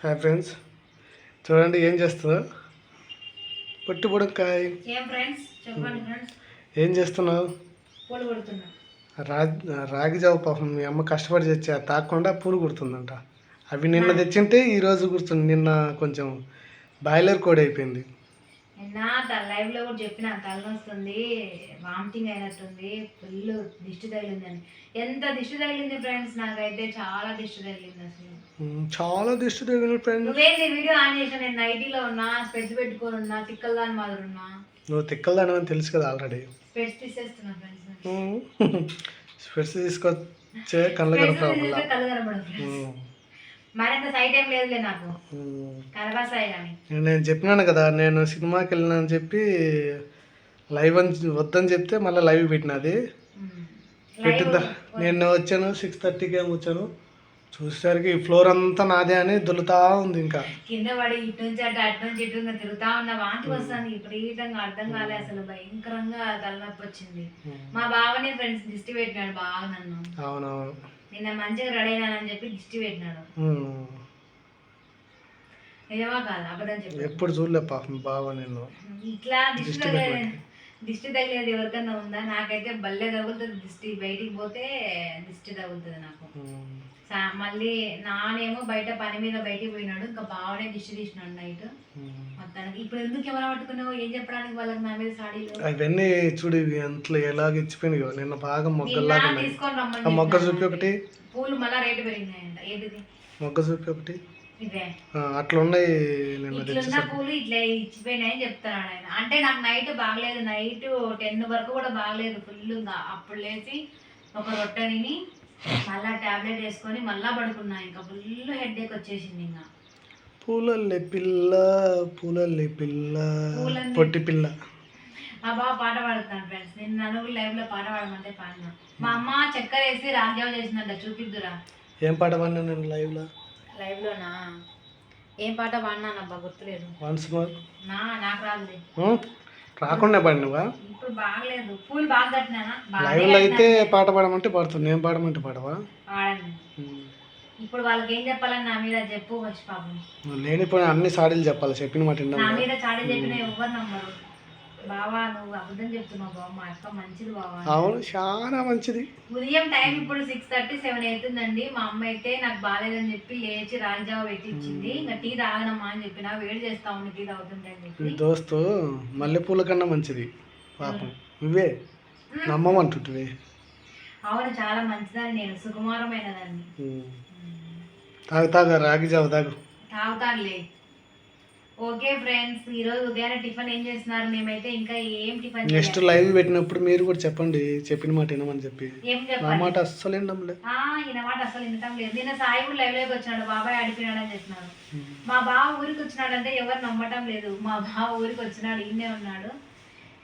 Hi friends చూడండి ఏం చేస్తుందో పొట్టి బుడకాయ ఏం చేస్తున్నావు రాగి జావ పాపం మీ అమ్మ కష్టపడి తెచ్చి తాకుండా పూలు కుడుతుందంట. అవి నిన్న తెచ్చింటే ఈరోజు కుడుతుంది నిన్న కొంచెం బాయిలర్ కోడ్ అయిపోయింది. నిన్న లైవ్లో కూడా చెప్పిన తలనొస్తుంది వామిటింగ్ అయినట్టుంది ఫుల్ దిష్టి తగిలిందని. ఎంత దిష్టి తగిలింది ఫ్రెండ్స్ నాకైతే చాలా దిష్టి తగిలింది అసలు. చాలా దిష్టి తగిలిన ఫ్రెండ్ నువ్వేంటి వీడియో ఆన్ చేసిన నేను నైటీలో ఉన్నా స్పెడ్స్ పెట్టుకొని ఉన్నా తిక్కల దాని మాదిరి ఉన్నా. నువ్వు తిక్కలదాని అని తెలుసు కదా ఆల్రెడీ స్పెడ్స్ తీసేస్తున్నా ఫ్రెండ్స్ స్పెట్స్ తీసుకొచ్చే కళ్ళ కనపడాలి మళ్ళా. కళ్ళు ఫ్రెండ్స్ మరింత సైట్ ఏం లేదులే నాకు. కానీ నేను చెప్పినాను కదా నేను సినిమాకి వెళ్ళినా అని చెప్పి లైవ్ అని వద్దని చెప్తే మళ్ళీ లైవ్ పెట్టినది. పెట్టిందా నేను వచ్చాను సిక్స్ థర్టీకి ఏమి వచ్చాను. చూసేసరికి ఫ్లోర్ అంతా నాదే అని దులుతా ఉంది ఇంకా. కింద పడి ఇటు నుంచి అటు అటు నుంచి ఇటు తిరుగుతా ఉన్నా వాంతి వస్తుంది. విపరీతంగా అర్థం కాలే అసలు భయంకరంగా తలనొప్పి వచ్చింది. మా బావనే ఫ్రెండ్స్ దిష్టి పెట్టినాడు బాగా నన్ను. అవునవును. నిన్న మంచిగా రెడీ అయినానని చెప్పి దిష్టి పెట్టినాడు. ఉమ్. నిజమా కాదు? అబద్ధం చెప్పి ఎప్పుడు చూడలే పాపం బావ నేను ఇట్లా దిష్టి దిష్టి తగిలేది ఎవరికన్నా ఉందా? నాకైతే బల్లే తగులుతుంది దిష్టి. బయటికి పోతే దిష్టి తగులుతుంది నాకు. మళ్ళీ నానేమో బయట పని మీద బయటికి పోయినాడు. ఇంకా బావనే దిష్టి తీసినాడు నైట్. మొత్తానికి ఇప్పుడు ఎందుకు కెమెరా పట్టుకున్నావు? ఏం చెప్పడానికి వాళ్ళకి నా మీద సాడీలు? అవన్నీ చూడు ఇవి అంతలో ఎలాగ ఇచ్చిపోయినాయో నిన్న బాగా మొగ్గల్లాగా తీసుకొని రమ్మని మొగ్గ చూపి ఒకటి. పూలు మళ్ళా రేటు పెరిగినాయంట. ఏంటిది? మొగ్గ చూపి ఒకటి. అట్లా ఉన్నాయి పూలు ఇట్లా ఇచ్చిపోయినాయని చెప్తున్నాడు ఆయన. అంటే నాకు నైట్ బాగలేదు. నైట్ టెన్ వరకు కూడా బాగలేదు ఫుల్ అప్పుడు లేచి ఒక రొట్టె తిని మళ్ళా టాబ్లెట్ వేసుకొని మళ్ళా పడుకున్నా. ఇంకా ఫుల్ హెడ్ ఏక్ వచ్చేసింది ఇంకా. పూలల్లే పిల్ల పూలల్లే పిల్ల పొట్టి పిల్ల. మా బావ పాట పాడుతున్నాడు ఫ్రెండ్స్ నేను నన్ను లైవ్లో పాట పాడమంటే పాడినా. మా అమ్మ చక్కెర వేసి రాజ్యావ చేసిందంట. చూపిద్దురా. ఏం పాట పాడినా నేను లైవ్ లోనా ఏం పాట పాడినానబ్బా గుర్తులేదు. Once more. నా నాకు రాదులే. రాకుండా పాడినవా? ఇప్పుడు బాగలేదు. పూలు బాగా కట్టినానా? లైవ్లో అయితే. పాట పాడమంటే పాడుతుంది. నేను పాడమంటే పాడవా? పాడండి. ఇప్పుడు వాళ్ళకి ఏం చెప్పాలని నా మీద చెప్పు ఫస్ట్ పాపం. లేనిపోయిన అన్ని సాడీలు చెప్పాలి. చెప్పిన మాట నా మీద చాడీ చెప్పిన ఎవ్వరు నమ్మరు. బావా నువ్వు అబద్ధం చెప్తున్నావు బావ మా అక్క మంచిది బావా అవును చాలా మంచిది. ఉదయం టైం ఇప్పుడు సిక్స్ థర్టీ సెవెన్ అవుతుందండి. మా అమ్మ అయితే నాకు బాగాలేదని చెప్పి లేచి రాగిజావ పెట్టి ఇచ్చింది ఇంకా టీ తాగనమ్మా అని చెప్పిన వేడి చేస్తా ఉంది టీ తాగుతుంటే అని చెప్పి. దోస్తు మల్లెపూల కన్నా మంచిది పాపం. నువ్వే నమ్మమంటుంటివి. అవును చాలా మంచిదని నేను సుకుమారమైన దాన్ని ఉమ్. తాగు తాగు రాగి జావ తాగు. తాగుతానులే. ఓకే ఫ్రెండ్స్ ఈరోజు ఉదయాన్నే టిఫిన్ ఏం చేస్తున్నారు? మేమైతే ఇంకా ఏం టిఫిన్ నెక్స్ట్ లైవ్ పెట్టినప్పుడు మీరు కూడా చెప్పండి చెప్పిన మాట వినమని చెప్పి. ఏం నా మాట అస్సలు వినడంలే. ఆ, ఈయన మాట అసలు వినటం లేదు. నిన్న సాయి కూడా లైవ్లోకి వచ్చినాడు బాబాయ్ ఆడిపోయినాడు అని చెప్పినాడు మా బావ ఊరికి వచ్చినాడంటే ఎవరు నమ్మటం లేదు. మా బావ ఊరికి వచ్చినాడు ఈయనే ఉన్నాడు.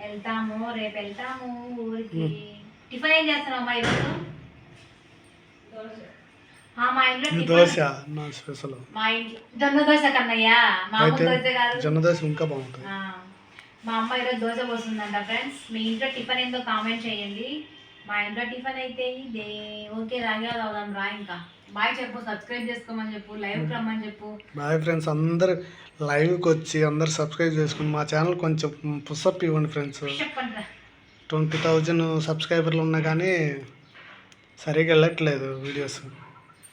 వెళ్తాము రేపు వెళ్తాము ఊరికి. టిఫిన్ ఏం చేస్తున్నావు మా ఈరోజు? మా ఇంట్లో దోశ నా స్పెషల్. మా ఇంట్లో జొన్న దోశ కన్నయ్యా. మామూలు అయితే దోశ కాదు. జొన్న దోశ ఇంకా బాగుంటుంది. మా అమ్మ ఈరోజు దోశ పోస్తుందంట ఫ్రెండ్స్. మీ ఇంట్లో టిఫిన్ ఏందో కామెంట్ చేయండి. మా ఇంట్లో టిఫిన్ అయితే ఇదే. ఓకే రాగా అవుదాం రా ఇంకా. బాయ్ చెప్పు సబ్స్క్రైబ్ చేసుకోమని చెప్పు లైవ్ రమ్మని చెప్పు. బాయ్ ఫ్రెండ్స్ అందరు లైవ్కి వచ్చి అందరు సబ్స్క్రైబ్ చేసుకుని మా ఛానల్ కొంచెం పుషప్ ఇవ్వండి ఫ్రెండ్స్. ట్వంటీ థౌజండ్ సబ్స్క్రైబర్లు ఉన్నా కానీ సరిగా వెళ్ళట్లేదు videos.